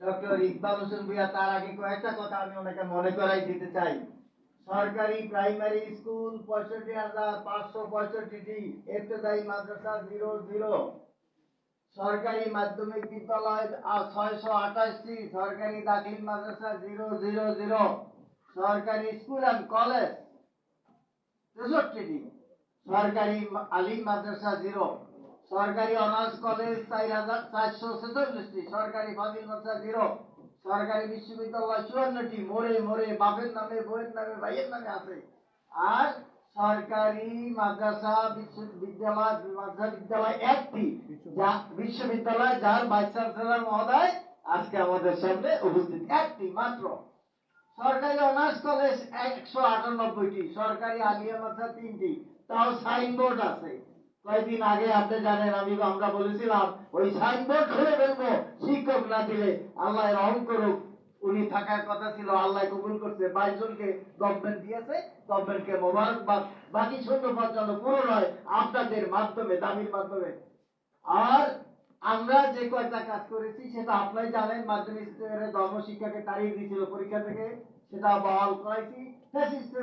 Doctor Iqbal Hossain Bhuiyan তার আগে কয়েকটা কথা আমি ওনাকে মনে করাই দিতে চাই। সরকারি প্রাইমারি স্কুল পঁয়ষট্টি হাজার পাঁচশো পঁয়ষট্টিটি ইবতদায়ী মাদ্রাসা জিরো জিরো। সরকারি মাধ্যমিক বিদ্যালয় ছয়শো আঠাশটি, সরকারি দাখিল মাদ্রাসা জিরো জিরো জিরো। সরকারি স্কুল অ্যান্ড কলেজ তেষট্টিটি, সরকারি আলিম মাদ্রাসা জিরো। সরকারি অনার্স কলেজ চার হাজার চারশো ছেচল্লিশটি, সরকারি ফাজিল মাদ্রাসা জিরো, সরকারি বিশ্ববিদ্যালয় চুয়ান্নটি, মোড়ে মোড়ে বাপের নামে বইয়ের নামে, ভাইয়ের নামে আছে। আর সরকারি মাদ্রাসা, বিশ্ববিদ্যালয় মাদ্রাসা বিদ্যালয় একটি, যা বিশ্ববিদ্যালয়, যার ভাইস চ্যান্সেলর মহোদয় আজকে আমাদের সামনে উপস্থিত। একটি মাত্র। সরকারি অনার্স কলেজ একশো আটানব্বইটি, সরকারি আলিয়া মাদ্রাসা তিনটি, তাও সাইনবোর্ড আছে। কয়েকদিন আগে আপনি জানেন, আমি আমরা বলেছিলাম, ওই সাইনবোর্ড খুলে ফেলব, শিক্ষক না দিলে আল্লাহ রহম করুক উনি থাকার কথা ছিল, আল্লাহ কবুল করছে। বাইশ জনকে গভর্নমেন্ট দিয়েছে গভর্নমেন্টকে মোবারকবাদ। বাকি শূন্য পদ যেন পুরো নয় আপনাদের মাধ্যমে, দাবির মাধ্যমে। আর আমরা যে কয়টা কাজ করেছি, সেটা আপনারাই জানেন। মাধ্যমিক স্তরে ধর্মশিক্ষাকে তাড়িয়ে দিয়েছিল পরীক্ষা থেকে। সেটা বহাল করাইছি।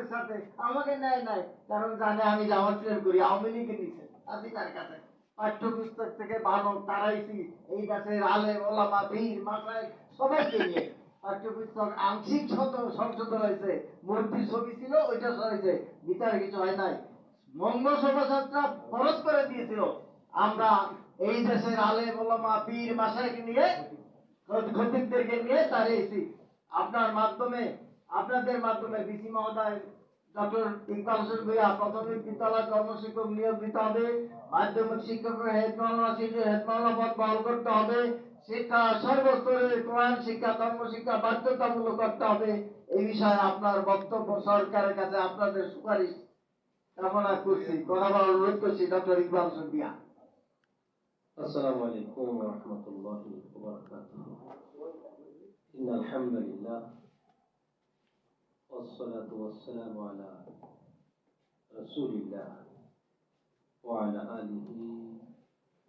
সাথে। আমাকে নেয় নাই। কারণ জানে আমি জামাত করি, আওয়ামী লীগের নিচে। আজিকার কাছে। পাঠ্যপুস্তক থেকে ভালো তারাইছি, এই গাছের আলে, ওলামা, বীর মাথায় সবাইকে নিয়ে। পাঠ্যপুস্তক আংশিক সংশোধন হয়েছে, মূর্তি ছবি ছিল, ওইটা সরাইছে ভিতরে কিছু হয় নাই। মঙ্গল শোভাযাত্রা খরচ করে দিয়েছিল। আমরা এই দেশের আলে, ওলামা পীর মাসাইকে নিয়ে খতিবদেরকে নিয়ে তাড়িয়েছি আপনার মাধ্যমে, আপনাদের মাধ্যমে, বিসি মহোদয় ডক্টর ইকবাল হোসেন ভূঁইয়া প্রাথমিক বিদ্যালয় কর্মশিক্ষক নিয়োগ দিতে হবে মাধ্যমিক শিক্ষকের হেডমাওলা হেডমাওলা পদ বহাল করতে হবে শিক্ষা সর্বস্তরে কোরআন শিক্ষা ধর্ম শিক্ষা বাধ্যতামূলক করতে হবে এই বিষয়ে আপনার বক্তব্য সরকারের কাছে আপনাদের সুপারিশ কামনা করছি কথা বলার অনুরোধ করছি ডক্টর ইকবাল হোসেন ভূঁইয়া السلام عليكم ورحمة الله وبركاته إن الحمد لله والصلاة والسلام على رسول الله وعلى آله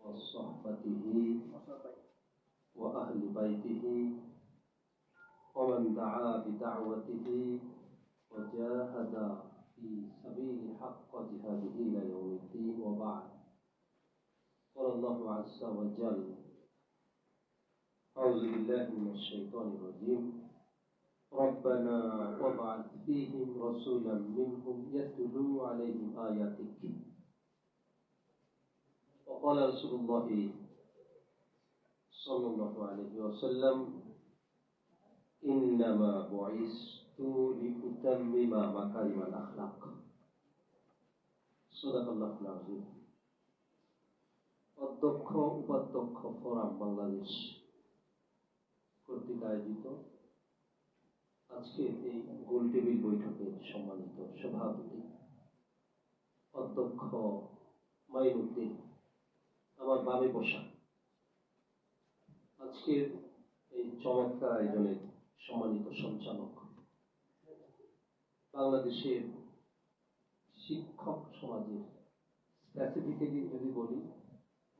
وصحبته وأهل بيته ومن دعا بدعوته وجاهد في سبيل حق جهاده إلى يوم الدين وبعد. قال الله عز وجل أعوذ بالله من الشيطان الرجيم. ربنا وابعث فيهم رسولا منهم يتلو عليهم آياتك وقال رسول الله صلى الله عليه وسلم إنما بعثت لأتمم مكارم الأخلاق صدق الله العظيم অধ্যক্ষ উপাধ্যক্ষ ফোরাম বাংলাদেশ কর্তৃক আয়োজিত আজকে এই গোল টেবিল বৈঠকের সম্মানিত সভাপতি, অধ্যক্ষ মাইনুদ্দিন, আমার বামে বসা। আজকের এই চমৎকার আয়োজনের সম্মানিত সঞ্চালক, বাংলাদেশের শিক্ষক সমাজের স্পেসিফিক্যালি যদি বলি,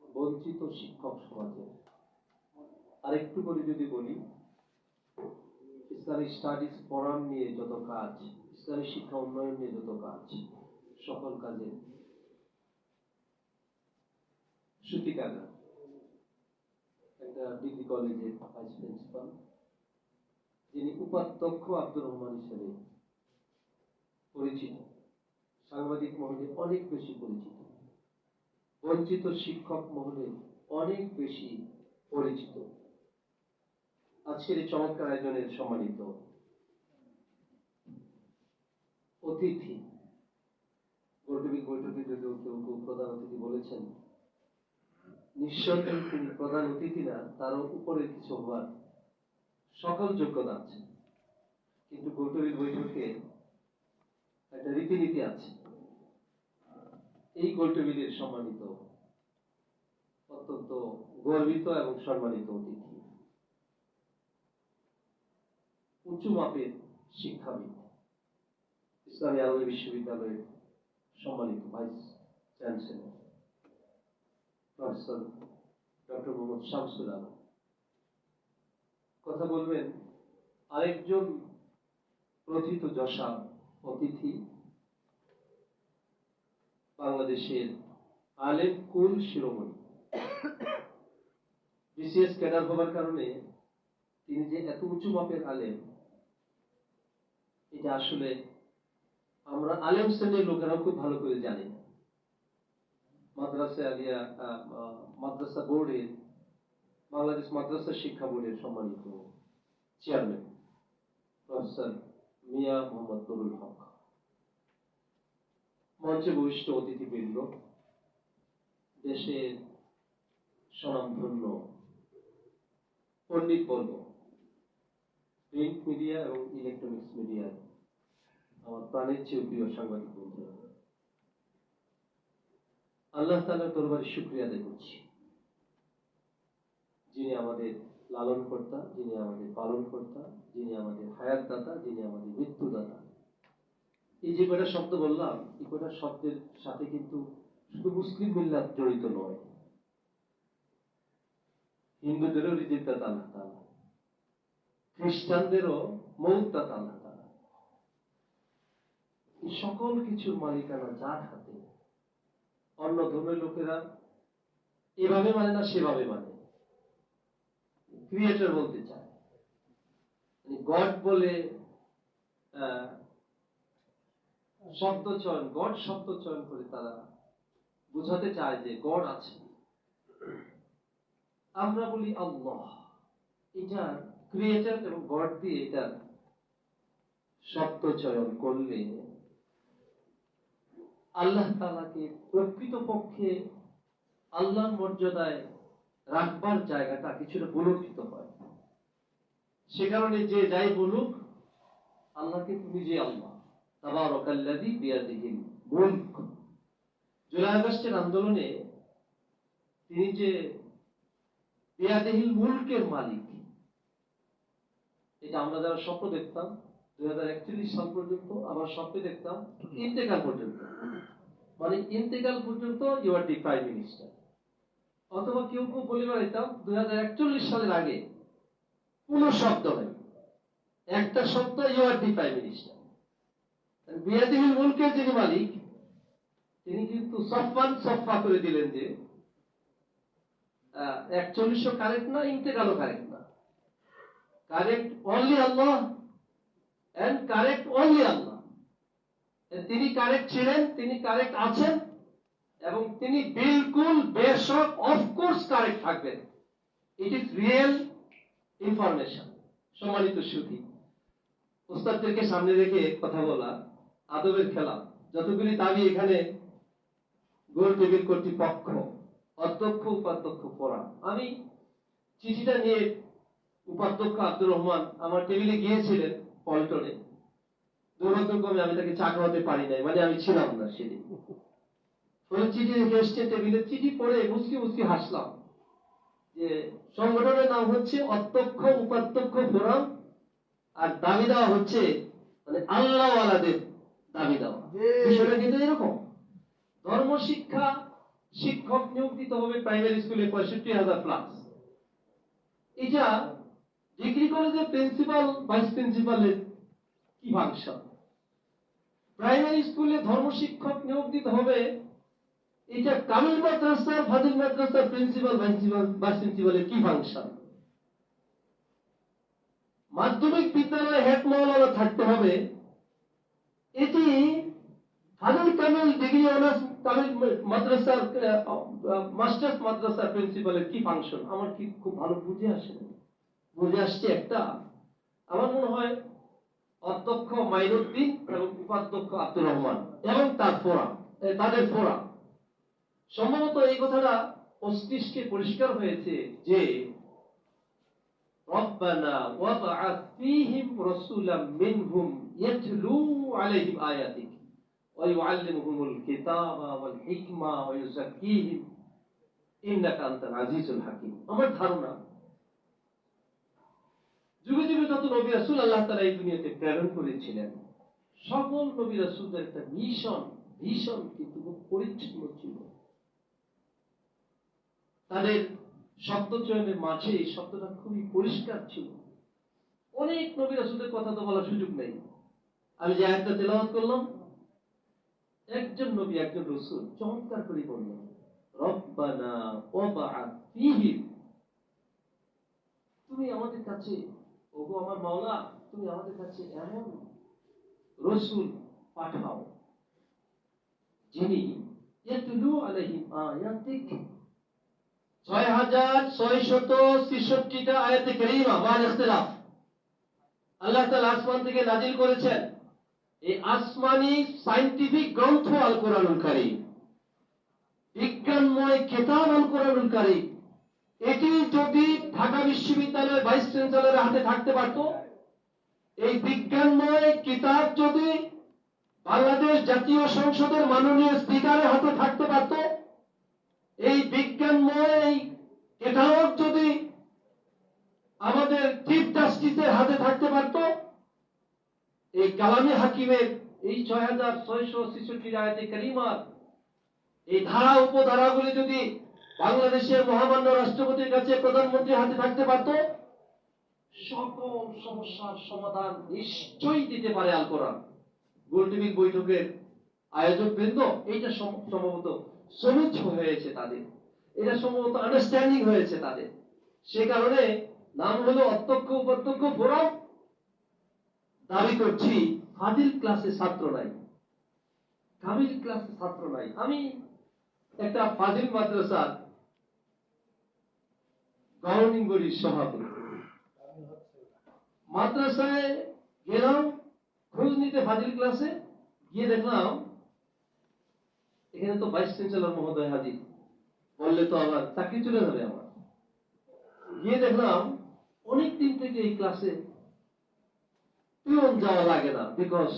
বঞ্চিত শিক্ষক সমাজের, আরেকটু করে যদি বলি ইসলামিক স্টাডিজ ফোরাম নিয়ে যত কাজ, ইসলামী শিক্ষা উন্নয়ন নিয়ে যত কাজ, সকল কাজে একটা ডিগ্রি কলেজের ভাইস প্রিন্সিপাল, যিনি উপাধ্যক্ষ আব্দুর রহমান হিসেবে পরিচিত। সাংবাদিক মহলে অনেক বেশি পরিচিত। বঞ্চিত শিক্ষক মহলে অনেক বেশি পরিচিত। আজকের এই চমৎকার আয়োজনের সম্মানিত অতিথি গোলটেবিল বৈঠকে যদিও কেউ কেউ প্রধান অতিথি বলেছেন নিশ্চয়ই তিনি প্রধান অতিথি না, তারও উপরে কিছু হওয়ার সকল যোগ্যতা আছে। কিন্তু গোলটেবিল বৈঠকে একটা রীতিনীতি আছে। এই গোলটেবিলের সম্মানিত অত্যন্ত গর্বিত এবং সম্মানিত অতিথি। উঁচু মাপের শিক্ষাবিদ। ইসলামী আরবি বিশ্ববিদ্যালয়ের সম্মানিত vice chancellor professor doctor Mohammad Shamsul Alam. কথা বলবেন আরেকজন প্রথিত যশা অতিথি বাংলাদেশের আলেম কুল শিরোমণি। বিসিএস ক্যাডার হওয়ার কারণে তিনি যে এত উঁচু মাপের আলেম এটা আসলে আমরা আলেম শ্রেণির লোকেরাও খুব ভালো করে জানি। না মাদ্রাসা আলিয়া মাদ্রাসা বোর্ডের বাংলাদেশ মাদ্রাসা শিক্ষা বোর্ডের সম্মানিত চেয়ারম্যান, প্রফেসর মিয়া মোহাম্মদ নুরুল হক। মঞ্চে বহিষ্ঠ অতিথিবৃন্দ, দেশের স্বনামধন্য পণ্ডিত বর্গ প্রিন্ট মিডিয়া এবং ইলেকট্রনিক্স মিডিয়ার আমার প্রাণের চেয়ে প্রিয় সাংবাদিক বন্ধুরা। আল্লাহ তালা দরবারে শুক্রিয়া আদায় করছি। যিনি আমাদের লালন কর্তা যিনি আমাদের পালন কর্তা যিনি আমাদের হায়াত দাতা যিনি আমাদের মৃত্যু দাতা এই যে কটা শব্দ বললাম, এই কটা শব্দের সাথে কিন্তু শুধু মুসলিম মিল্লাত জড়িত নয়। হিন্দুদেরও রিজিক দাতা আল্লাহ তাআলা খ্রিস্টানদেরও মৌত আল্লাহ তাআলা সকল কিছুর মালিকানা যার হাতে? অন্য ধর্মের লোকেরা এভাবে মানে না সেভাবে মানে? ক্রিয়েটর বলতে চায়। গড বলে আহ, শব্দ চয়ন গড শব্দ চয়ন করে তারা বোঝাতে চায় যে গড আছে। আমরা বলি আল্লাহ। এটা ক্রিয়েটর এবং গড দিয়ে এটা শব্দ চয়ন করলে আল্লাহ তালাকে প্রকৃত পক্ষে আল্লাহর মর্যাদায় রাখবার জায়গাটা কিছুটা বুলক্ষিত হয়। সে কারণে যে যাই বলুক, আল্লাহকে তুমি যে আল্লাহ, তাবারকাল্লাযী বিয়াদিহিল মুলক। জুলাই আগস্টের আন্দোলনে তিনি যে বিয়াদিহিল মুলকের মালিক এটা আমরা যারা স্বপ্ন দেখতাম, দুই হাজার একচল্লিশ সাল পর্যন্ত, আবার স্বপ্নে দেখতাম ইন্তেকাল পর্যন্ত। মানে ইন্তেকাল পর্যন্ত you are the prime minister অথবা কেউ কেউ বলে বেড়াইতাম, দুই হাজার একচল্লিশ সালের আগে কোন শব্দ নেই। একটা শব্দ you are the prime minister বিয়াদিহিল মুলকের যিনি মালিক, তিনি কিন্তু সফান সফা করে দিলেন যে একচল্লিশও কারেক্ট না ইন্তেকালও correct correct only Allah and correct only Allah তিনি কারেক্ট ছিলেন, তিনি কারেক্ট আছেন এবং তিনি বিলকুল বেশক অফকোর্স কারেক্ট থাকবেন। ইট ইজ রিয়েল ইনফরমেশন সম্মানিত সুখী উস্তাদদেরকে সামনে রেখে কথা বলা, আদবের খেলা। যতগুলি দাবি এখানে গোল টেবিল কর্তৃপক্ষ, অধ্যক্ষ, উপাধ্যক্ষ পড়া। আমি চিঠিটা নিয়ে উপাধ্যক্ষ আব্দুর রহমান আমার টেবিলে গিয়েছিলেন পল্টনে। দুর্ভাগ্যক্রমে আমি তাকে চা খাওয়াতে পারি নাই মানে আমি ছিলাম না সেদিন। ফলে চিঠি রেখে এসছে টেবিলে চিঠি পড়ে মুসকি মুসকি হাসলাম যে সংগঠনের নাম হচ্ছে অধ্যক্ষ উপাধ্যক্ষ ফোরাম আর দাবি দেওয়া হচ্ছে মানে আল্লাহওয়ালাদের দাবি দেওয়া। বিষয়টা কিন্তু এরকম। ধর্ম শিক্ষা শিক্ষক নিয়োগ দিতে হবে প্রাইমারি স্কুলে পঁয়ষট্টি হাজার প্লাস এটা ডিগ্রি কলেজের প্রিন্সিপাল, ভাইস প্রিন্সিপালের কি ফাংশন প্রাইমারি স্কুলে ধর্ম শিক্ষক নিয়োগ দিতে হবে, এটা কামিল মাদ্রাসার, ফাজিল মাদ্রাসার প্রিন্সিপাল, ভাইস প্রিন্সিপালের কি ফাংশন মাধ্যমিক বিদ্যালয়ে হেড মৌলানা থাকতে হবে। এটি ফাজিল কামিল ডিগ্রি অনার্স কামিল মাদ্রাসার মাস্টার্স মাদ্রাসার প্রিন্সিপালের কি ফাংশন আমার কি খুব ভালো বুঝে আসে না। বুঝে আসছে একটা। আমার মনে হয় অধ্যক্ষ মাইনুদ্দিন এবং উপাধ্যক্ষ আব্দুর রহমান এবং তার ফোরাম তাদের ফোরাম। সম্ভবত এই কথাটা মস্তিষ্কে পরিষ্কার হয়েছে যে, রব্বানা ওয়াবআথ ফীহিম রাসূলাম মিনহুম ইয়াতলু আলাইহিম আয়াতিক ওয়া ইউআল্লিমুহুমুল কিতাবা ওয়াল হিকমা ওয়া ইন্নাকা আজিজুল হাকীম। আমার ধারণা যুগে যুগে যত নবী রাসূল আল্লাহ তাআলা এই দুনিয়াতে প্রেরণ করেছিলেন, সকল নবী রাসূলদের একটা মিশন, ভীষণ কিন্তু খুব পরিচ্ছন্ন ছিল। তাদের শব্দ চয়নের মাঝে এই শব্দটা খুবই পরিষ্কার ছিল। অনেক নবী রাসূলের কথা তো বলার সুযোগ নেই। আমি যে একটা তেলাওয়াত করলাম, একজন নবী, একজন রসুল চমৎকার করে বললেন, রব্বানা ফীহিম। তুমি আমাদের কাছে ওগো আমার মাওলা, তুমি আমাদের কাছে এমন রসুল পাঠাও, যিনি ছয় হাজার ছেষট্টিটা আয়াতে কারিমা আল্লাহ আসমান থেকে নাজিল করেছেন। এই আসমানি সায়েন্টিফিক গ্রন্থ আল বিজ্ঞানময় কিতাব আল এটি যদি ঢাকা বিশ্ববিদ্যালয়ের ভাইস চ্যান্সেলরের হাতে থাকতে পারত, এই বিজ্ঞানময় কিতাব যদি বাংলাদেশ জাতীয় সংসদের মাননীয় স্পিকারের হাতে থাকতে পারত, এই বিজ্ঞানময় এই ক্যাটালগ যদি আমাদের চিফ জাস্টিসের হাতে থাকতে পারত, এই কালামী হাকিমের এই ছয় হাজার ছয়শো ছেষট্টি আয়াতে কারিমার এই ধারা উপধারাগুলি যদি বাংলাদেশের মহামান্য রাষ্ট্রপতির কাছে প্রধানমন্ত্রী হাতে থাকতে পারত? সকল সমস্যার সমাধান নিশ্চয়ই দিতে পারে আল কোরআন। গোলটেবিল বৈঠকের আয়োজক বৃন্দ, এইটা সম- সম্ভবত সমুচ্চ হয়েছে তাদের। এটা সম্ভবত আন্ডারস্ট্যান্ডিং হয়েছে তাদের। সে কারণে নাম হলো অত্যক্ষ উপাধ্যক্ষ, ফোরাম। দাবি করছি ফাজিল ক্লাসে ছাত্র নাই। কামিল ক্লাসে ছাত্র নাই। আমি একটা ফাজিল মাদ্রাসার বডির সভাপতি মাদ্রাসায় গেলাম, খোঁজ নিতে ফাজিল ক্লাসে, গিয়ে দেখলাম, এখানে তো ভাইস চ্যান্সেলর মহোদয় হাজির। বললে তো আমার চাকরি চলে যাবে আমার। গিয়ে দেখলাম, অনেক দিন থেকে এই ক্লাসে পিয়ন যাওয়া লাগে না বিকজ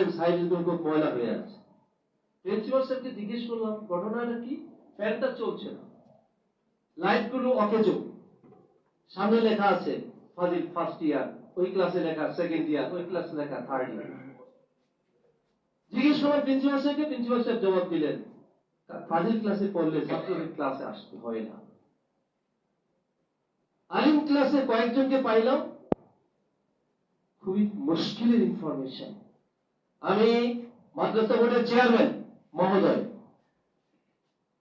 এন্ড সাইড খুব ময়লা হয়ে আছে। প্রিন্সিপাল স্যারকে জিজ্ঞেস করলাম, ঘটনাটা কি? ফ্যানটা চলছে না। লাইটগুলো অকেজো। সামনে লেখা আছে, ফাজিল ফার্স্ট ইয়ার ওই ক্লাসে লেখা সেকেন্ড ইয়ার ওই ক্লাসে লেখা থার্ড ইয়ার জিজ্ঞেস করলাম প্রিন্সিপাল স্যারকে প্রিন্সিপাল স্যার জবাব দিলেন ফাজিল ক্লাসে পড়লে ছাত্রদের ক্লাসে আসতে হয় না। আলিম ক্লাসে কয়েকজনকে পাইলাম। খুবই মুশকিলের ইনফরমেশন আমি মাদ্রাসা বোর্ডের চেয়ারম্যান মহোদয়।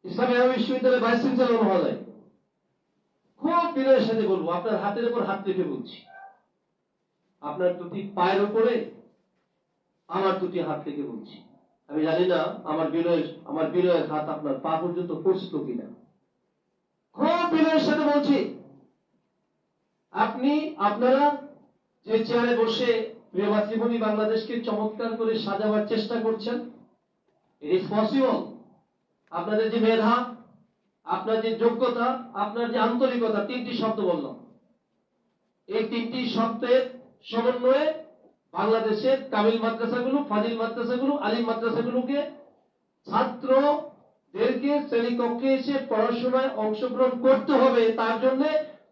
ইসলামী বিশ্ববিদ্যালয়ের ভাইস চ্যান্সেলর মহোদয়। খুব বিনয়ের সাথে বলব, আপনার হাতের উপর হাত রেখে বলছি। আপনার দুটি পায়ের উপরে আমার দুটি হাত রেখে বলছি। আমি জানি না আমার বিনয়ের আমার বিনয়ের হাত আপনার পা পর্যন্ত পৌঁছলো কিনা। খুব বিনয়ের সাথে বলছি। আপনি, আপনারা যে চেয়ারে বসে প্রিয় মাতৃভূমি বাংলাদেশকে চমৎকার করে সাজাবার চেষ্টা করছেন ইট ইজ পসিবল আপনাদের যে মেধা আপনার যে যোগ্যতা, আপনার যে আন্তরিকতা, তিনটি শব্দ বললাম। এই তিনটি শব্দের সমন্বয়ে বাংলাদেশের কামিল মাদ্রাসাগুলো, ফাজিল মাদ্রাসাগুলো, আলিম মাদ্রাসাগুলোকে ছাত্রদেরকে শ্রেণীকক্ষে এসে পড়াশোনায় অংশগ্রহণ করতে হবে। তার জন্য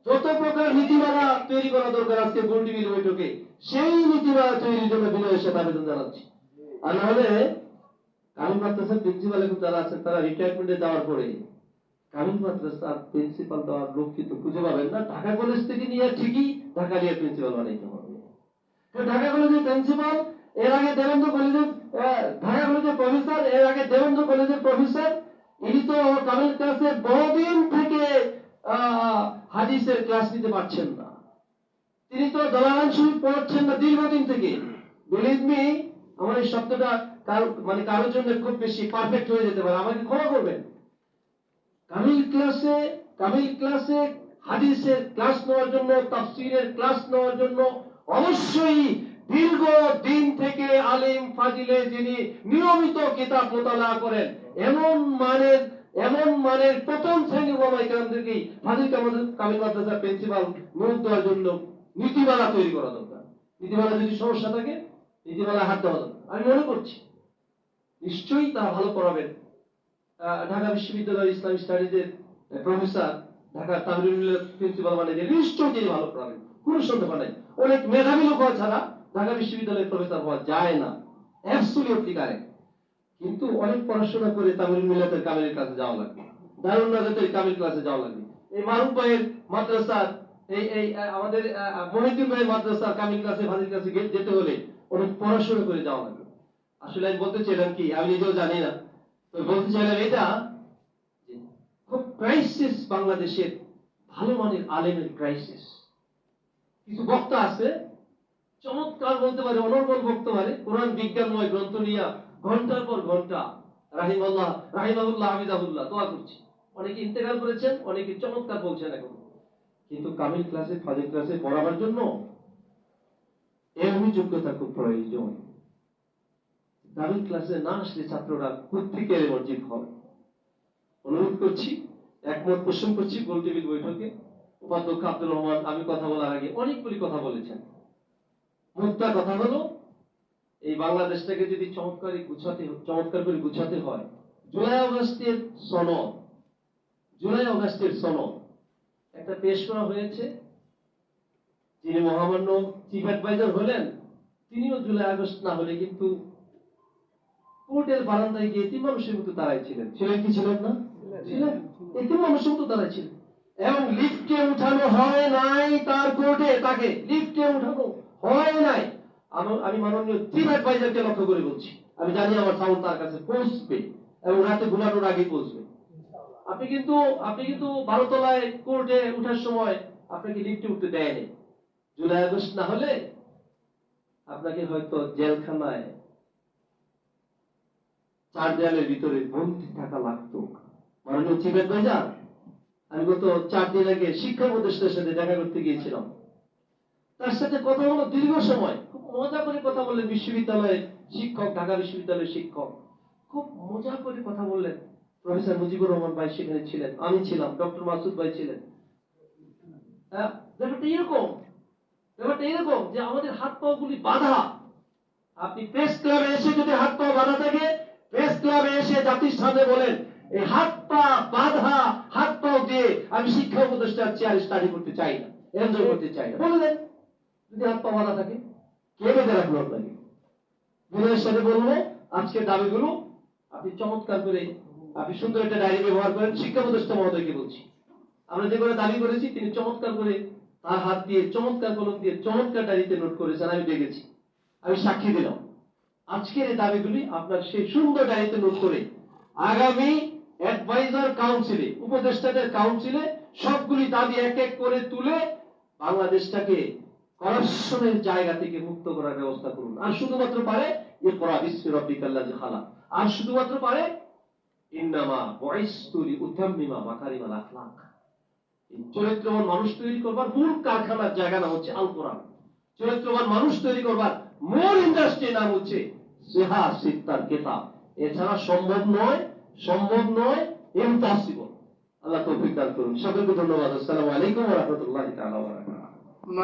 যত প্রকার নীতিমালা তৈরি করা দরকার আজকে গোলটিবিল বৈঠকে, সেই নীতিমালা তৈরির জন্য বিনয়ের সাথে আবেদন জানাচ্ছি। আর নাহলে কামিল মাদ্রাসার প্রিন্সিপাল এখন যারা আছেন, তারা রিটায়ারমেন্টে যাওয়ার পরে কামিল মাদ্রাসার প্রিন্সিপাল দেওয়ার লোক কিন্তু খুঁজে পাবেন না। ঢাকা কলেজ থেকে নিয়ে ঠিকই ঢাকা নিয়ে প্রিন্সিপাল বানাইতে হবে। ঢাকা কলেজের প্রিন্সিপাল এর আগে দেবেন্দ্র কলেজের ঢাকা কলেজের প্রফেসর এর আগে দেবেন্দ্র কলেজের প্রফেসর ইনি তো কামিল ক্লাসে বহুদিন থেকে হাদিসের ক্লাস নিতে পারছেন না। তিনি তো দলালান শরীফ পড়াচ্ছেন না দীর্ঘদিন থেকে। বিলিভ মি আমার এই শব্দটা কারও মানে কারোর জন্য খুব বেশি পারফেক্ট হয়ে যেতে পারে। আমাকে ক্ষমা করবেন। কামিল ক্লাসে কামিল ক্লাসে হাদিসের ক্লাস নেওয়ার জন্য তাফসীরের ক্লাস নেওয়ার জন্য অবশ্যই দীর্ঘ দিন থেকে আলিম ফাজিলে যিনি নিয়মিত কিতাব মোতালা করেন এমন মানের এমন মানের প্রথম শ্রেণি ওলামা ইকরামদেরকেই ফাজিল কামিল কামিল মাদ্রাসার প্রিন্সিপাল নিয়োগ দেওয়ার জন্য নীতিমালা তৈরি করা দরকার। নীতিমালা যদি সমস্যা থাকে নীতিমালা হাত দেওয়া দরকার। আমি মনে করছি নিশ্চয়ই তারা ভালো আহ, ঢাকা বিশ্ববিদ্যালয়ের ইসলামিক স্টাডিজের প্রফেসর ঢাকা তামিলুল্লাহ প্রিন্সিপাল মানে যে নিশ্চয়ই তিনি ভালো পড়াবেন, কোনো সন্দেহ নাই। অনেক মেধাবী লোক হওয়া ছাড়া ঢাকা বিশ্ববিদ্যালয়ের প্রফেসর হওয়া যায় না অ্যাবসলিউটলি কারেক্ট কিন্তু অনেক পড়াশোনা করে তামিল মিলাতের কামিলের কাছে যাওয়া লাগবে দারুণ নাজাতের কামিল ক্লাসে যাওয়া লাগবে। এই মারুফ ভাইয়ের মাদ্রাসার, এই এই আমাদের মহিউদ্দিন ভাই মাদ্রাসা কামিল ক্লাসে, ফাজিল ক্লাসে যেতে হলে অনেক পড়াশোনা করে যাওয়া লাগবে। আসলে আমি বলতে চাইলাম কি, আমি নিজেও জানি না তো বলতে চাইলাম এটা খুব ক্রাইসিস বাংলাদেশের ভালো মানের আলেমের ক্রাইসিস কিছু বক্তা আছে, চমৎকার বলতে পারে, অনর্গল বলতে পারে, কোরআন বিজ্ঞানময় গ্রন্থ নিয়ে ঘণ্টার পর ঘণ্টা রাহিমাল্লাহ, রাহিমাহুল্লাহ, হামিদাহুল্লাহ, দোয়া করছি। অনেকে ইন্তেকাল করেছেন, অনেকে চমৎকার বলছেন এখন। কিন্তু কামিল ক্লাসে ফাজিল ক্লাসে পড়াবার জন্য এমনি যোগ্যতা খুব প্রয়োজন। কামিল ক্লাসে না আসলে ছাত্ররা কোথেকে মসজিদ হবে অনুরোধ করছি, একমত পোষণ করছি গোল টেবিল বৈঠকে। উপাধ্যক্ষ আব্দুর রহমান, আমি কথা বলার আগে অনেকগুলি কথা বলেছেন। মুদ্রা কথা হলো, এই বাংলাদেশটাকে যদি চমৎকারী গুছাতে, চমৎকার করে গুছাতে হয়, জুলাই অগস্টের সনদ, জুলাই অগস্টের সনদ, একটা পেশ করা হয়েছে। যিনি মহামান্য চিফ অ্যাডভাইজার হলেন, তিনিও জুলাই আগস্ট না হলে কিন্তু কোর্টের বারান্দায় গিয়ে এতিম মানুষের মতো দাঁড়াই ছিলেন। ছিলেন কি ছিলেন না? ছিলেন। এতিম মানুষের মতো দাঁড়াই ছিলেন। এবং লিফটে উঠানো হয় নাই তার কোর্টে? তাকে লিফটে উঠানো হয় নাই। আমি- আমি মাননীয় চিফ অ্যাডভাইজারকে লক্ষ্য করে বলছি। আমি জানি আমার সাউন্ড তার কাছে পৌঁছবে এবং রাতে ঘুমানোর আগে পৌঁছবে। আপনি কিন্তু আপনি কিন্তু বারোতলায় কোর্টে উঠার সময় আপনাকে লিফটে উঠতে দেয়নি। জুলাই আগস্ট না হলে আপনাকে হয়তো জেলখানায় চার দেয়ালের ভিতরে বন্দি থাকা লাগতো। মাননীয় চিফ অ্যাডভাইজার আমি গত চার দিন আগে শিক্ষা উপদেষ্টার সাথে দেখা করতে গিয়েছিলাম। তার সাথে কথা হলো দীর্ঘ সময়। খুব মজা করে কথা বললেন বিশ্ববিদ্যালয়ের শিক্ষক, ঢাকা বিশ্ববিদ্যালয়ের শিক্ষক। খুব মজা করে কথা বললেন প্রফেসর মুজিবুর রহমান ভাই সেখানে ছিলেন, আমি ছিলাম, ডক্টর মাসুদ ভাই ছিলেন। ব্যাপারটা এরকম ব্যাপারটা এরকম যে আমাদের হাত পা গুলি বাধা। আপনি প্রেস ক্লাবে এসে যদি হাত পা বাধা থাকে প্রেস ক্লাবে এসে জাতির সামনে বলেন, এই হাত পা বাধা, হাত পা দিয়ে আমি শিক্ষা উপদেষ্টার চেয়ার স্টাডি করতে চাই না এনজয় করতে চাই না। বলে দেন, যদি হাত পা বাধা থাকে, কে বেঁধে রাখল আপনাকে? বিনয়ের সাথে বলব আজকের দাবিগুলো আপনি চমৎকার করে, আপনি সুন্দর একটা ডায়েরি ব্যবহার করেন, শিক্ষা উপদেষ্টা মহোদয়কে বলছি। আমরা যে করে দাবি করেছি, তিনি চমৎকার করে তার হাত দিয়ে, চমৎকার কলম দিয়ে, চমৎকার ডায়েরিতে নোট করেছেন, আমি দেখেছি। আমি সাক্ষী দিলাম। আজকের এই দাবিগুলি আপনার সেই সুন্দর ডায়েরিতে নোট করে আগামী অ্যাডভাইজার কাউন্সিলে উপদেষ্টাদের কাউন্সিলে সবগুলি দাবি এক এক করে তুলে বাংলাদেশটাকে করাপশনের জায়গা থেকে মুক্ত করার ব্যবস্থা করুন। আর শুধুমাত্র পারে এ করা বিশ্ব রব্বিকাল্লাহ খালা আর শুধুমাত্র পারে ইন্নামা বয়স্তুলি উদ্যামিমা মাকারিমাল আখলাক। চরিত্রবান মানুষ তৈরি করবার মূল কারখানার জায়গা নাম হচ্ছে আল কোরআন। চরিত্রবান মানুষ তৈরি করবার মূল ইন্ডাস্ট্রি নাম হচ্ছে সেহা সিত্তার কেতাব। এছাড়া সম্ভব নয় সম্ভব নয় ইম্পসিবল আল্লাহ তৌফিক দান করুন। সকলকে ধন্যবাদ। আসসালামু আলাইকুম ওয়া রাহমাতুল্লাহি তাআলা ওয়া বারাকাতুহু।